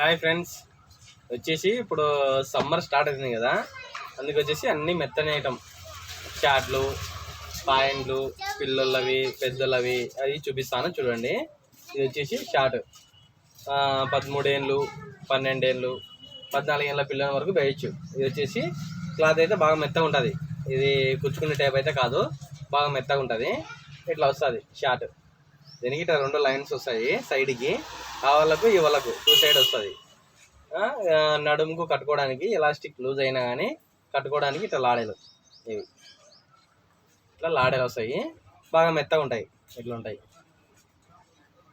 Hi friends. వచ్చేసి ఇప్పుడు summer start అవుతుంది కదా. అందుకు వచ్చేసి అన్ని మెత్తని ఐటమ్ షార్ట్లు పాయింట్లు పిల్లలవి పెద్దలవి అవి చూపిస్తాను చూడండి. ఇది వచ్చేసి షార్ట్. పదమూడేళ్ళు పన్నెండేళ్ళు పద్నాలుగేళ్ళ పిల్లల వరకు వేయచ్చు. ఇది వచ్చేసి క్లాత్ అయితే బాగా మెత్తగా ఉంటుంది. ఇది కుచ్చుకునే టైప్ అయితే కాదు. బాగా మెత్తగా ఉంటుంది. ఇట్లా వస్తుంది షార్ట్. దీనికి ఇట్లా రెండు లైన్స్ వస్తాయి సైడ్కి ఆ వాళ్ళకు ఈ వాళ్ళకు టూ సైడ్ వస్తుంది. నడుముకు కట్టుకోవడానికి ఎలాస్టిక్ లూజ్ అయినా కానీ కట్టుకోవడానికి ఇట్లా లాడేలు ఇవి. ఇట్లా లాడేలు వస్తాయి. బాగా మెత్తగా ఉంటాయి ఇట్లా ఉంటాయి.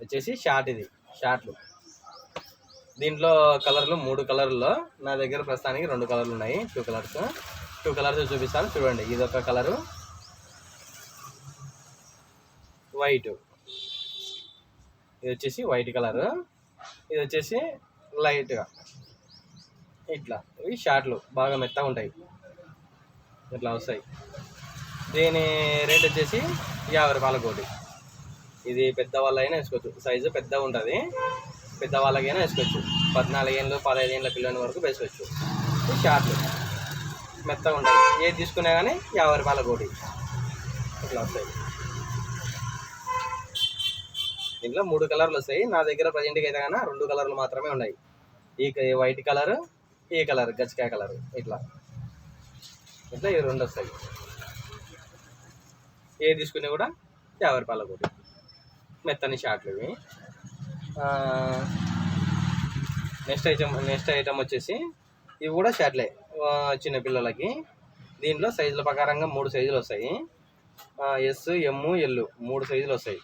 వచ్చేసి షార్ట్ ఇది షార్ట్లు. దీంట్లో కలర్లు మూడు కలర్లో నా దగ్గర ప్రస్తుతానికి రెండు కలర్లు ఉన్నాయి టూ కలర్స్. టూ కలర్స్ చూపిస్తాను చూడండి. ఇది ఒక కలరు. వైట్. ఇది వచ్చేసి వైట్ కలర్. ఇది వచ్చేసి లైట్గా. ఇట్లా. ఇవి షార్ట్లు. బాగా మెత్తగా ఉంటాయి. ఇట్లా వస్తాయి. దీని రేట్ వచ్చేసి యాభై రూపాయల కోటి. ఇది పెద్దవాళ్ళైనా వేసుకోవచ్చు. సైజు పెద్దగా ఉంటుంది. పెద్దవాళ్ళకైనా వేసుకోవచ్చు. పద్నాలుగు ఏళ్ళు పదహైదు ఏళ్ళ పిల్లల వరకు వేసుకోవచ్చు. ఇవి షార్ట్లు. మెత్తగా ఉంటాయి. ఏది తీసుకున్నా కానీ యాభై రూపాయల కోటి. ఇట్లా వస్తాయి. దీంట్లో మూడు కలర్లు వస్తాయి. నా దగ్గర ప్రజెంట్గా అయితే కానీ రెండు కలర్లు మాత్రమే ఉన్నాయి. ఈ క- వైట్ కలర్ ఈ కలర్ గచ్చికాయ కలర్ ఇట్లా. ఇట్లా ఇవి రెండు వస్తాయి. ఏ తీసుకున్నా కూడా యాభై రూపాయల మెత్తని షార్ట్లు ఇవి. నెక్స్ట్ ఐటమ్ నెక్స్ట్ ఐటమ్ వచ్చేసి ఇవి కూడా షార్ట్లే చిన్న పిల్లలకి. దీంట్లో సైజుల ప్రకారంగా మూడు సైజులు వస్తాయి. ఎస్ ఎమ్ ఎల్ మూడు సైజులు వస్తాయి.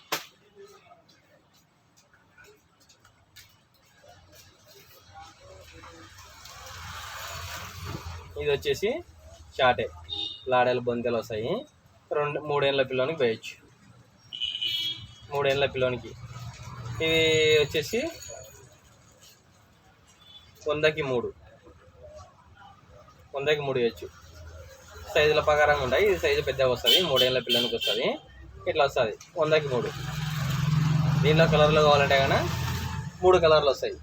ఇది వచ్చేసి షార్టే లాడేలు బొంతెలు వస్తాయి. రెండు మూడేళ్ళ పిల్లోనికి వేయచ్చు మూడేళ్ళ పిల్లోనికి. ఇది వచ్చేసి వందకి మూడు. వందకి మూడు వేయచ్చు. సైజుల ప్రకారంగా ఉంటాయి. ఇది సైజు పెద్దగా వస్తుంది. మూడేళ్ళ పిల్లనికి వస్తుంది. ఇట్లా వస్తుంది. వందకి మూడు. దీనిలో కలర్లు కావాలంటే కనుక మూడు కలర్లు వస్తాయి.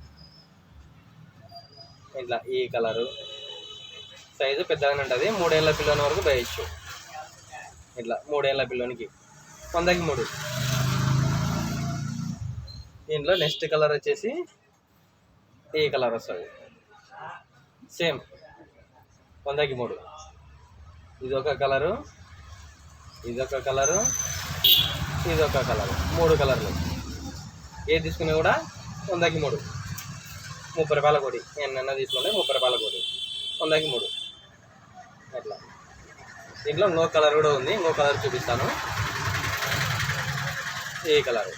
ఇట్లా ఈ కలరు. సైజు పెద్దగానే ఉంటుంది. మూడేళ్ళ పిల్లని వరకు వేయచ్చు. ఇట్లా మూడేళ్ళ పిల్లోనికి. వందకి మూడు. దీంట్లో నెక్స్ట్ కలర్ వచ్చేసి ఈ కలర్ వస్తుంది. సేమ్. వందకి మూడు. ఇదొక కలరు. ఇదొక కలరు. ఇదొక కలరు. మూడు కలర్లు. ఏది తీసుకున్నా కూడా వందకి మూడు. ముప్పై రూపాయల కోడి. ఎన్నైనా తీసుకుంటే ముప్పై రూపాయల కోడి. వందకి మూడు. దీంట్లో ఇంకో కలర్ కూడా ఉంది. ఇంకో కలర్ చూపిస్తాను. ఈ కలర్.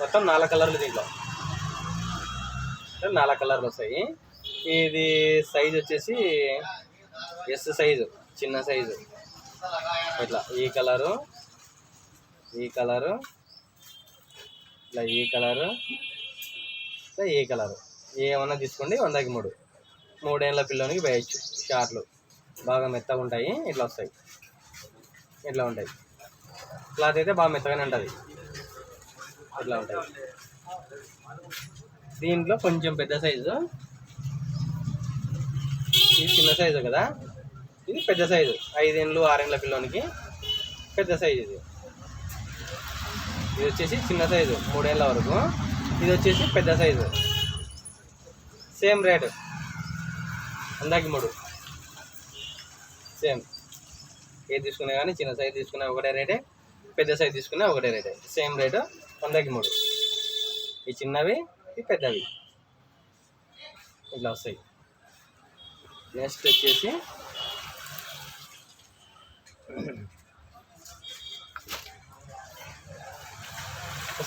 మొత్తం నాలుగు కలర్లు దీంట్లో. నాలుగు కలర్లు వస్తాయి. ఇది సైజ్ వచ్చేసి ఎస్ సైజు చిన్న సైజు. ఇట్లా ఈ కలరు ఈ కలరు ఇట్లా ఈ కలరు ఇట్లా ఈ కలరు. ఏమన్నా తీసుకోండి వందకి మూడు. మూడేళ్ళ పిల్లోనికి వేయచ్చు షార్ట్లు. బాగా మెత్తగా ఉంటాయి. ఇట్లా వస్తాయి. ఇట్లా ఉంటాయి. క్లాత్ అయితే బాగా మెత్తగానే ఉంటుంది. ఇట్లా ఉంటాయి. దీంట్లో కొంచెం పెద్ద సైజు. ఇది చిన్న సైజు కదా. ఇది పెద్ద సైజు. ఐదేళ్ళు ఆరేళ్ళ పిల్లోనికి పెద్ద సైజు ఇది. ఇది వచ్చేసి చిన్న సైజు. మూడేళ్ళ వరకు. ఇది వచ్చేసి పెద్ద సైజు. Same rate. అందాకి మూడు. సేమ్. ఏది తీసుకున్నా కానీ చిన్న సైజు తీసుకున్నా ఒకటే రేటే పెద్ద సైజ్ తీసుకున్నా ఒకటే రేటే సేమ్ రేటు వందకి మూడు. ఈ చిన్నవి ఈ పెద్దవి. ఇట్లా వస్తాయి. నెక్స్ట్ వచ్చేసి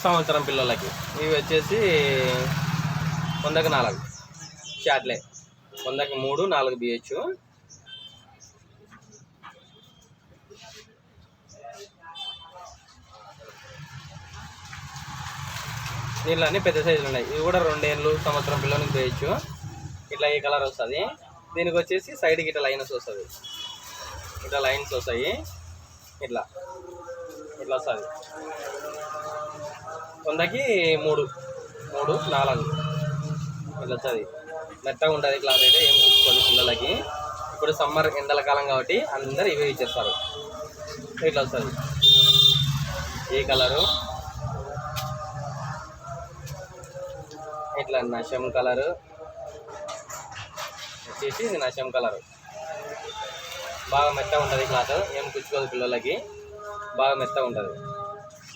సంవత్సరం పిల్లలకి. ఇవి వచ్చేసి వందకి నాలుగు. షాట్లే వందకి మూడు నాలుగు బిహెచ్ దీంట్లో అన్ని పెద్ద సైజులు ఉన్నాయి. ఇవి కూడా రెండేళ్ళు సంవత్సరం పిల్లలకి వేయచ్చు ఇట్లా ఈ కలర్ వస్తుంది. దీనికి వచ్చేసి సైడ్కి ఇట్లా లైన్స్ వస్తుంది. ఇట్లా లైన్స్ వస్తాయి. ఇట్లా. ఇట్లా వస్తుంది. వందకి మూడు. మూడు నాలుగు. ఇట్లా వస్తుంది. మెత్తగా ఉంటుంది క్లాత్ అయితే ఏం చూసుకోండి పిల్లలకి. ఇప్పుడు సమ్మర్ ఎండల కాలం కాబట్టి అందరూ ఇవే ఇచ్చేస్తారు ఇట్లా వస్తుంది. ఈ కలరు ఇట్లా నషం కలరు. వచ్చేసి ఇది నషం కలరు. బాగా మెత్త ఉంటుంది క్లాత్. ఏం పుచ్చుకోదు పిల్లలకి. బాగా మెత్తగా ఉంటుంది.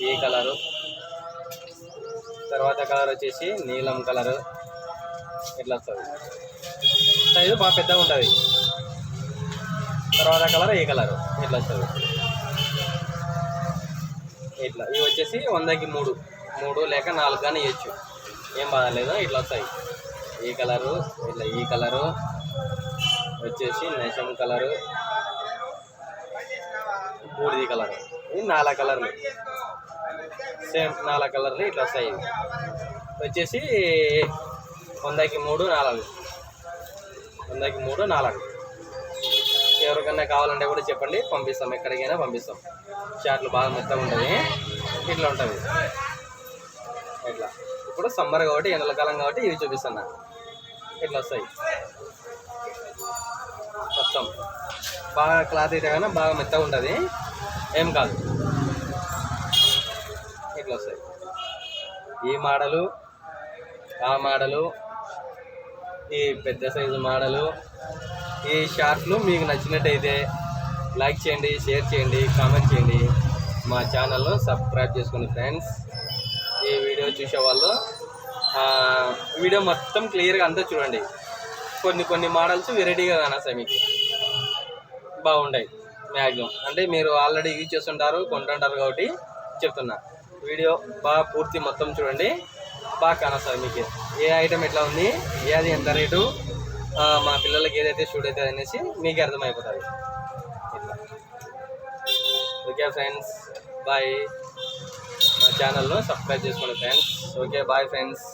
ఈ కలరు. తర్వాత కలర్ వచ్చేసి నీలం కలరు. ఇట్లా వస్తుంది. సైజు బాగా పెద్దగా ఉంటుంది. తర్వాత కలర్ ఈ కలరు. ఇట్లా వస్తుంది. ఇట్లా. ఇవి వచ్చేసి వందకి మూడు. మూడు లేక నాలుగు కానీ ఇవ్వచ్చు. ఏం బాగాలేదు ఇట్లా వస్తాయి. ఈ కలరు ఇట్లా ఈ కలరు వచ్చేసి నేషం కలరు బూడిది కలర్. ఇది నాలుగు కలర్లు. సేమ్ నాలుగు కలర్లు ఇట్లా వస్తాయి. వచ్చేసి వందకి మూడు నాలుగు వందకి మూడు నాలుగు ఎవరికన్నా కావాలంటే కూడా చెప్పండి పంపిస్తాం. ఎక్కడికైనా పంపిస్తాం. షార్ట్లు బాగా మెత్తగా ఉంటుంది ఇట్లా ఉంటుంది. ఇట్లా. ఇప్పుడు సమ్మర్ కాబట్టి ఎండల కాలం కాబట్టి ఇవి చూపిస్తున్నా. ఇట్లా వస్తాయి? మొత్తం. బాగా క్లాత్ అయితే కానీ బాగా మెత్తగా ఉంటుంది. ఏం కాదు. ఇట్లా వస్తాయి? ఈ మోడలు ఆ మోడలు ఈ పెద్ద సైజు మోడలు ఈ షార్ట్లు మీకు నచ్చినట్టయితే లైక్ చేయండి షేర్ చేయండి కామెంట్ చేయండి. మా ఛానల్ను సబ్స్క్రైబ్ చేసుకోండి ఫ్రెండ్స్. వీడియో చూసేవాళ్ళు వీడియో మొత్తం క్లియర్గా అంతా చూడండి. కొన్ని కొన్ని మోడల్స్ వెరైటీగా కానొస్తాయి మీకు. బాగుంటాయి మ్యాక్సిమం అంటే మీరు ఆల్రెడీ యూజ్ చేస్తుంటారు కొంటుంటారు కాబట్టి చెప్తున్నా. వీడియో బాగా పూర్తి మొత్తం చూడండి. బాగా కానొస్తుంది మీకు. ఏ ఐటమ్ ఎట్లా ఉంది ఏ అది ఎంత రేటు మా పిల్లలకి ఏదైతే షూట్ అవుతుంది అనేసి మీకు అర్థమైపోతుంది. ఓకే ఫ్రెండ్స్ బాయ్ ఛానల్ను సబ్స్క్రైబ్ చేసుకోండి ఫ్రెండ్స్ ఓకే బాయ్ ఫ్రెండ్స్